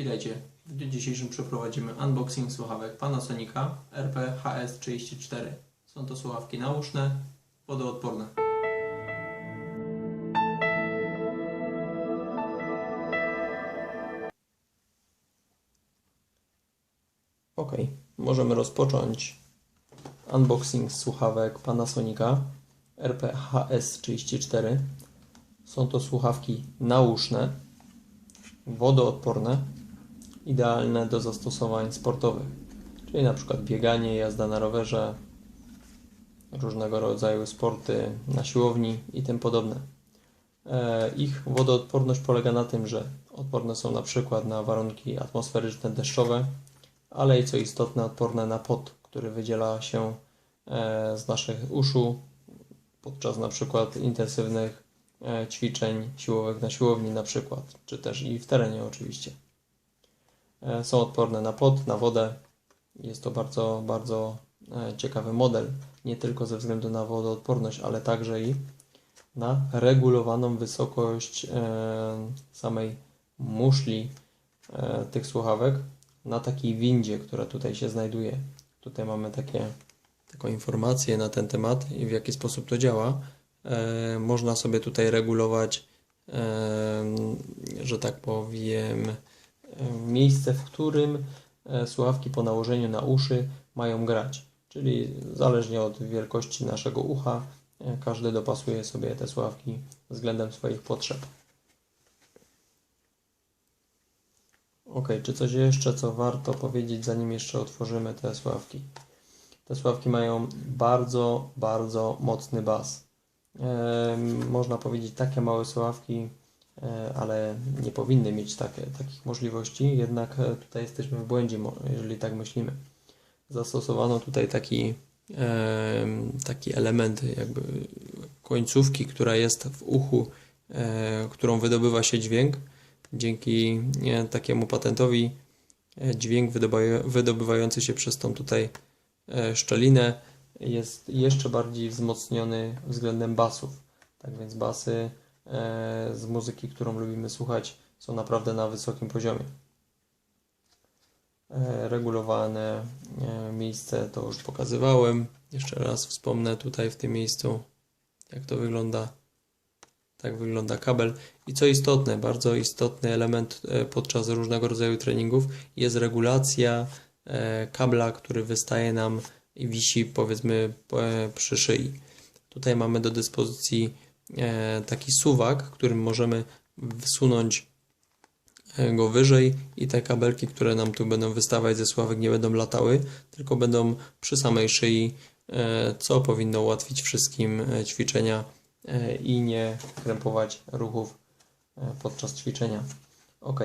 Witajcie. W dniu dzisiejszym przeprowadzimy unboxing słuchawek Panasonica RP-HS34. Są to słuchawki nauszne, wodoodporne. Ok, możemy rozpocząć unboxing słuchawek Panasonica RP-HS34. Są to słuchawki nauszne, wodoodporne, idealne do zastosowań sportowych, czyli na przykład bieganie, jazda na rowerze, różnego rodzaju sporty na siłowni i tym podobne. E, Ich wodoodporność polega na tym, że odporne są na przykład na warunki atmosferyczne, deszczowe, ale i co istotne, odporne na pot, który wydziela się e, z naszych uszu podczas na przykład intensywnych e, ćwiczeń siłowych na siłowni na przykład, czy też i w terenie oczywiście. E, Są odporne na pot, na wodę. Jest to bardzo, bardzo e, ciekawy model, nie tylko ze względu na wodoodporność, ale także i na regulowaną wysokość e, samej muszli tych słuchawek na takiej windzie, która tutaj się znajduje. Tutaj mamy takie, taką informację na ten temat i w jaki sposób to działa. Można sobie tutaj regulować, że tak powiem, miejsce, w którym e, słuchawki po nałożeniu na uszy mają grać. Czyli zależnie od wielkości naszego ucha, e, każdy dopasuje sobie te słuchawki względem swoich potrzeb. Ok, czy coś jeszcze, co warto powiedzieć, zanim jeszcze otworzymy te sławki? Te sławki mają bardzo, bardzo mocny bas. E, można powiedzieć, takie małe sławki, ale nie powinny mieć takie, takich możliwości, jednak e, tutaj jesteśmy w błędzie, jeżeli tak myślimy. Zastosowano tutaj taki, e, taki element, jakby końcówki, która jest w uchu, e, którą wydobywa się dźwięk. Dzięki e, takiemu patentowi e, dźwięk wydobywa- wydobywający się przez tą tutaj e, szczelinę jest jeszcze bardziej wzmocniony względem basów. Tak więc basy e, z muzyki, którą lubimy słuchać, są naprawdę na wysokim poziomie. E, Regulowane e, miejsce to już pokazywałem. Jeszcze raz wspomnę tutaj w tym miejscu, jak to wygląda. Tak wygląda kabel. I co istotne, bardzo istotny element e, podczas różnego rodzaju treningów jest regulacja e, kabla, który wystaje nam i wisi powiedzmy po- e, przy szyi. Tutaj mamy do dyspozycji e, taki suwak, którym możemy wsunąć e, go wyżej i te kabelki, które nam tu będą wystawać ze sławek nie będą latały, tylko będą przy samej szyi, e, co powinno ułatwić wszystkim e, ćwiczenia e, i nie krępować ruchów e, podczas ćwiczenia. Ok,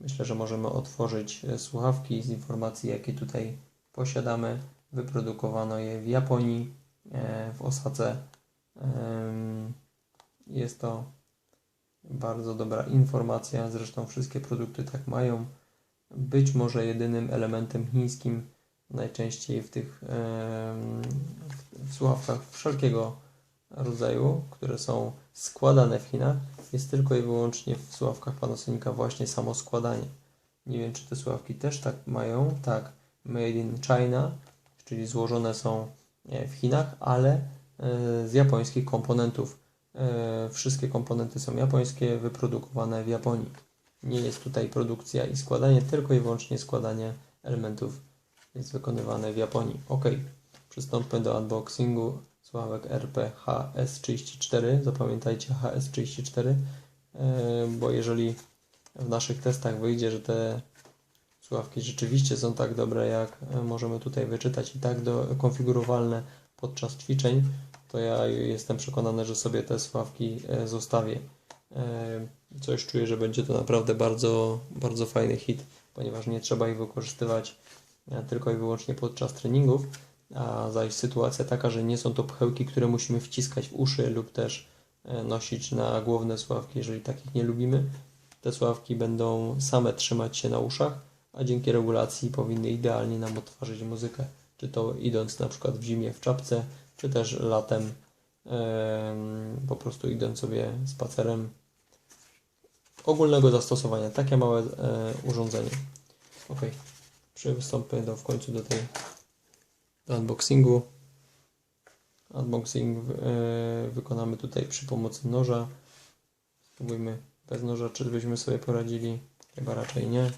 myślę, że możemy otworzyć e, słuchawki z informacji, jakie tutaj posiadamy. Wyprodukowano je w Japonii, e, w Osace. Jest to bardzo dobra informacja, zresztą wszystkie produkty tak mają. Być może jedynym elementem chińskim, najczęściej w tych w słuchawkach wszelkiego rodzaju, które są składane w Chinach, jest tylko i wyłącznie w słuchawkach Panasonica właśnie samo składanie. Nie wiem, czy te słuchawki też tak mają. Tak, made in China, czyli złożone są e, w Chinach, ale e, z japońskich komponentów. E, Wszystkie komponenty są japońskie, wyprodukowane w Japonii. Nie jest tutaj produkcja i składanie, tylko i wyłącznie składanie elementów jest wykonywane w Japonii. Ok, przystąpmy do unboxingu słuchawek RP HS34. Zapamiętajcie HS34, e, bo jeżeli w naszych testach wyjdzie, że te słuchawki rzeczywiście są tak dobre, jak możemy tutaj wyczytać i tak do, konfigurowalne podczas ćwiczeń, to ja jestem przekonany, że sobie te słuchawki e, zostawię. E, Coś czuję, że będzie to naprawdę bardzo, bardzo fajny hit, ponieważ nie trzeba ich wykorzystywać e, tylko i wyłącznie podczas treningów, a zaś sytuacja taka, że nie są to pchełki, które musimy wciskać w uszy lub też nosić na główne słuchawki, jeżeli takich nie lubimy. Te słuchawki będą same trzymać się na uszach, a dzięki regulacji powinny idealnie nam odtwarzać muzykę. Czy to idąc na przykład w zimie w czapce, czy też latem em, po prostu idąc sobie spacerem ogólnego zastosowania. Takie małe e, urządzenie. Ok. Przystąpię do, w końcu do tej do unboxingu. Unboxing e, wykonamy tutaj przy pomocy noża. Spróbujmy bez noża, czy byśmy sobie poradzili. Chyba raczej nie.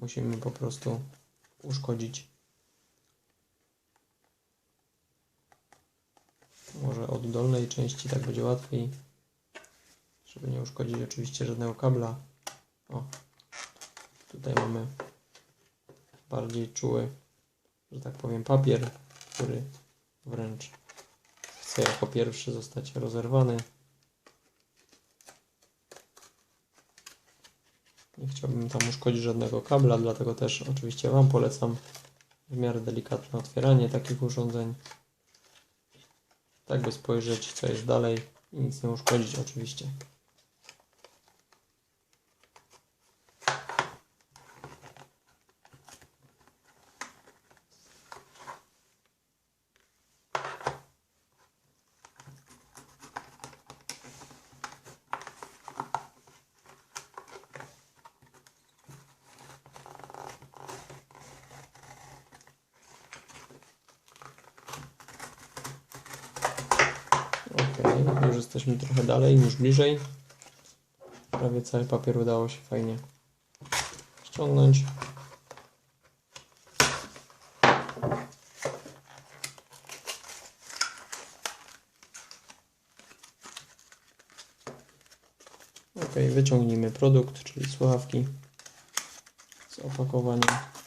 Musimy po prostu uszkodzić. Może od dolnej części tak będzie łatwiej. Żeby nie uszkodzić oczywiście żadnego kabla. O, tutaj mamy bardziej czuły, że tak powiem, papier, który wręcz chce jako pierwszy zostać rozerwany. Nie chciałbym tam uszkodzić żadnego kabla, dlatego też oczywiście Wam polecam w miarę delikatne otwieranie takich urządzeń. Tak by spojrzeć co jest dalej i nic nie uszkodzić oczywiście. Ok, już jesteśmy trochę dalej, już bliżej. Prawie cały papier udało się fajnie ściągnąć. Ok, wyciągnijmy produkt, czyli słuchawki z opakowania.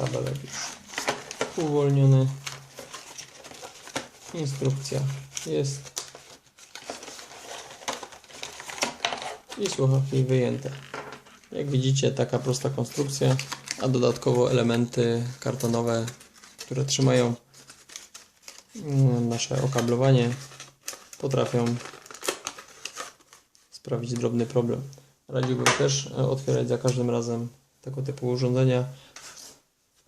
Kabelek już uwolniony. Instrukcja jest. I słuchawki wyjęte. Jak widzicie, taka prosta konstrukcja, a dodatkowo elementy kartonowe, które trzymają mm, nasze okablowanie, potrafią sprawić drobny problem. Radziłbym też e, otwierać za każdym razem tego typu urządzenia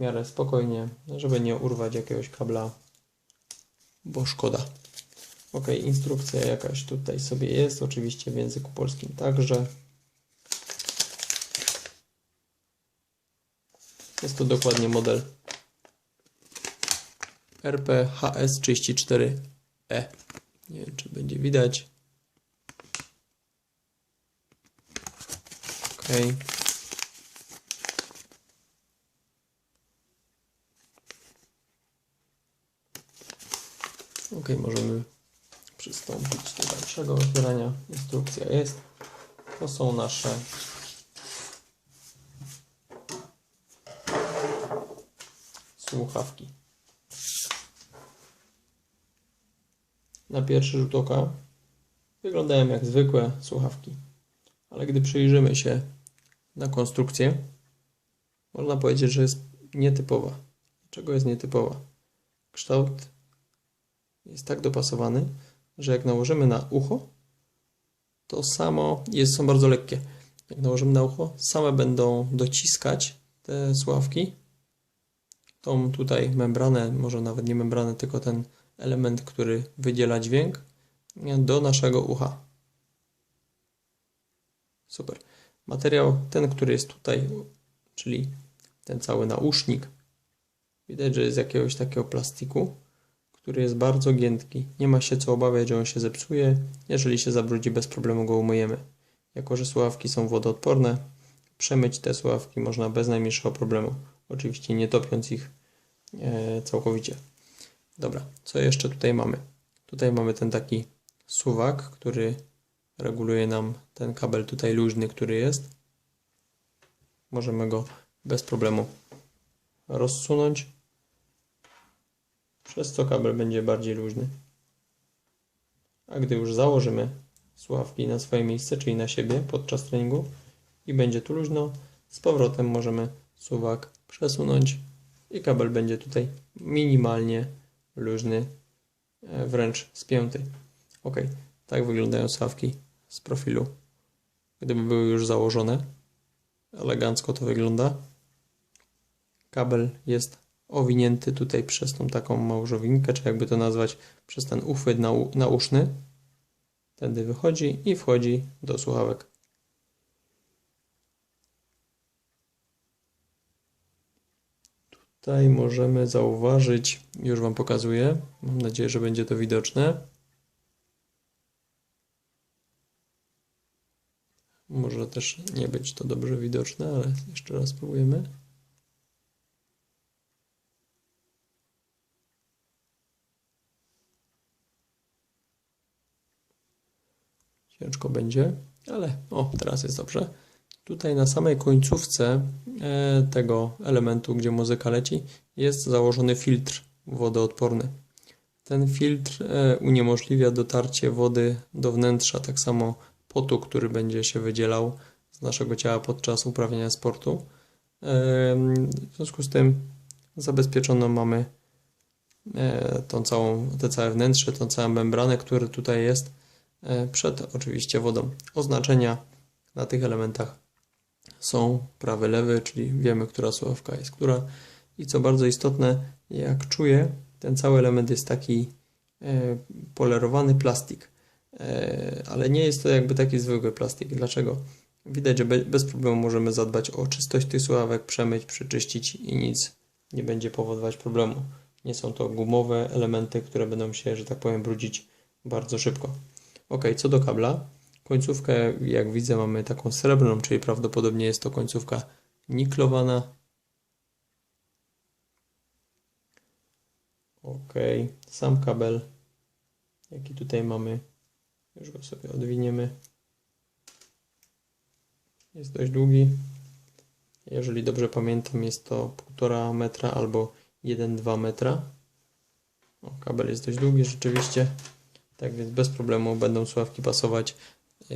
miarę spokojnie, żeby nie urwać jakiegoś kabla, bo szkoda. Ok, instrukcja jakaś tutaj sobie jest, oczywiście w języku polskim także. Jest to dokładnie model RPHS34E. Nie wiem, czy będzie widać. Okej. Ok, możemy przystąpić do dalszego otwierania. Instrukcja jest. To są nasze słuchawki. Na pierwszy rzut oka wyglądają jak zwykłe słuchawki. Ale gdy przyjrzymy się na konstrukcję, można powiedzieć, że jest nietypowa. Dlaczego jest nietypowa? Kształt jest tak dopasowany, że jak nałożymy na ucho, to samo jest, są bardzo lekkie. Jak nałożymy na ucho, same będą dociskać te sławki, tą tutaj membranę, może nawet nie membranę, tylko ten element, który wydziela dźwięk, do naszego ucha. Super. Materiał ten, który jest tutaj, czyli ten cały nausznik, widać, że jest z jakiegoś takiego plastiku, który jest bardzo giętki. Nie ma się co obawiać, że on się zepsuje. Jeżeli się zabrudzi, bez problemu go umyjemy. Jako, że słuchawki są wodoodporne, przemyć te słuchawki można bez najmniejszego problemu. Oczywiście nie topiąc ich e, całkowicie. Dobra, co jeszcze tutaj mamy? Tutaj mamy ten taki suwak, który reguluje nam ten kabel tutaj luźny, który jest. Możemy go bez problemu rozsunąć przez co kabel będzie bardziej luźny. A gdy już założymy słuchawki na swoje miejsce, czyli na siebie podczas treningu i będzie tu luźno, z powrotem możemy suwak przesunąć i kabel będzie tutaj minimalnie luźny, e, wręcz spięty. Ok, tak wyglądają słuchawki z profilu. Gdyby były już założone, elegancko to wygląda. Kabel jest owinięty tutaj przez tą taką małżowinkę, czy jakby to nazwać, przez ten uchwyt nau- nauszny. Tędy wychodzi i wchodzi do słuchawek. Tutaj możemy zauważyć, już Wam pokazuję, mam nadzieję, że będzie to widoczne. Może też nie być to dobrze widoczne, ale jeszcze raz spróbujemy. Ciężko będzie, ale o, teraz jest dobrze. Tutaj na samej końcówce e, tego elementu, gdzie muzyka leci, jest założony filtr wodoodporny. Ten filtr e, uniemożliwia dotarcie wody do wnętrza, tak samo potu, który będzie się wydzielał z naszego ciała podczas uprawiania sportu. E, W związku z tym zabezpieczoną mamy tą całą, te całe wnętrze, tą całą membranę, która tutaj jest przed oczywiście wodą. Oznaczenia na tych elementach są prawy, lewy, czyli wiemy, która słuchawka jest która. I co bardzo istotne, jak czuję, ten cały element jest taki e, polerowany plastik, e, ale nie jest to jakby taki zwykły plastik. Dlaczego? Widać, że be, bez problemu możemy zadbać o czystość tych słuchawek, przemyć, przeczyścić i nic nie będzie powodować problemu. Nie są to gumowe elementy, które będą się, że tak powiem, brudzić bardzo szybko. Ok, co do kabla, Końcówkę, jak widzę, mamy taką srebrną, czyli prawdopodobnie jest to końcówka niklowana. Ok, sam kabel, jaki tutaj mamy, już go sobie odwiniemy. Jest dość długi. Jeżeli dobrze pamiętam, jest to 1,5 metra albo 1,2 metra. O, kabel jest dość długi rzeczywiście. Tak więc bez problemu będą słuchawki pasować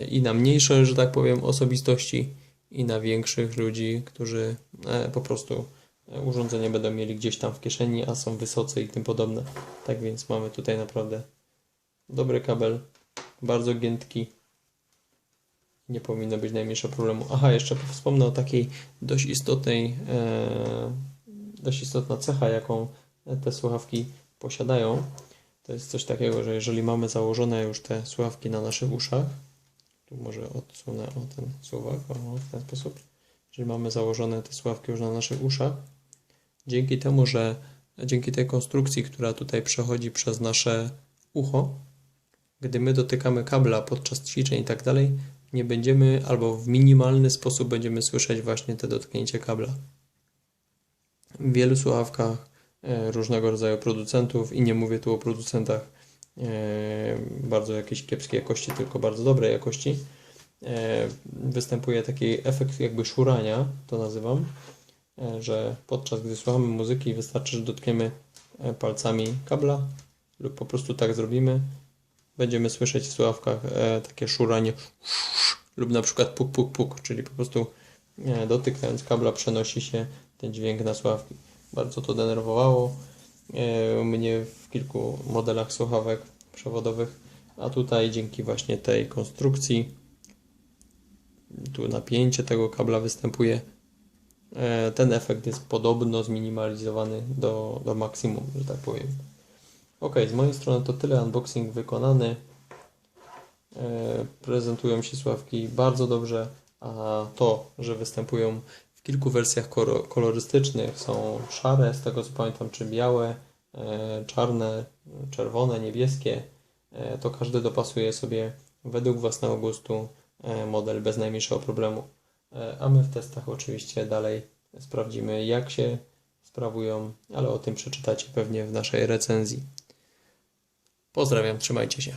i na mniejsze, że tak powiem, osobistości, i na większych ludzi, którzy e, po prostu e, urządzenie będą mieli gdzieś tam w kieszeni, a są wysoce i tym podobne. Tak więc mamy tutaj naprawdę dobry kabel, bardzo giętki. Nie powinno być najmniejszego problemu. Aha, jeszcze wspomnę o takiej dość istotnej, e, dość istotna cecha, jaką te słuchawki posiadają. To jest coś takiego, że jeżeli mamy założone już te słuchawki na naszych uszach, tu może odsunę o ten suwak, o, w ten sposób. Czyli mamy założone te sławki już na naszych uszach. Dzięki temu, że dzięki tej konstrukcji, która tutaj przechodzi przez nasze ucho, gdy my dotykamy kabla podczas ćwiczeń i tak dalej, nie będziemy albo w minimalny sposób będziemy słyszeć właśnie te dotknięcie kabla. W wielu słuchawkach różnego rodzaju producentów i nie mówię tu o producentach E, bardzo jakiejś kiepskiej jakości, tylko bardzo dobrej jakości, e, występuje taki efekt jakby szurania, to nazywam, e, że podczas gdy słuchamy muzyki wystarczy, że dotkniemy palcami kabla lub po prostu tak zrobimy, będziemy słyszeć w słuchawkach takie szuranie lub na przykład puk, puk, puk, czyli po prostu dotykając kabla przenosi się ten dźwięk na słuchawki. Bardzo to denerwowało mnie w kilku modelach słuchawek przewodowych, a tutaj dzięki właśnie tej konstrukcji tu napięcie tego kabla występuje e, ten efekt jest podobno zminimalizowany do, do maksimum, że tak powiem. Ok, z mojej strony to tyle, unboxing wykonany. E, prezentują się sławki bardzo dobrze, a to, że występują kilku wersjach kolorystycznych. Są szare, z tego co pamiętam, czy białe, e, czarne, czerwone, niebieskie. E, to każdy dopasuje sobie według własnego gustu e, model bez najmniejszego problemu. A my w testach oczywiście dalej sprawdzimy, jak się sprawują, ale o tym przeczytacie pewnie w naszej recenzji. Pozdrawiam, trzymajcie się.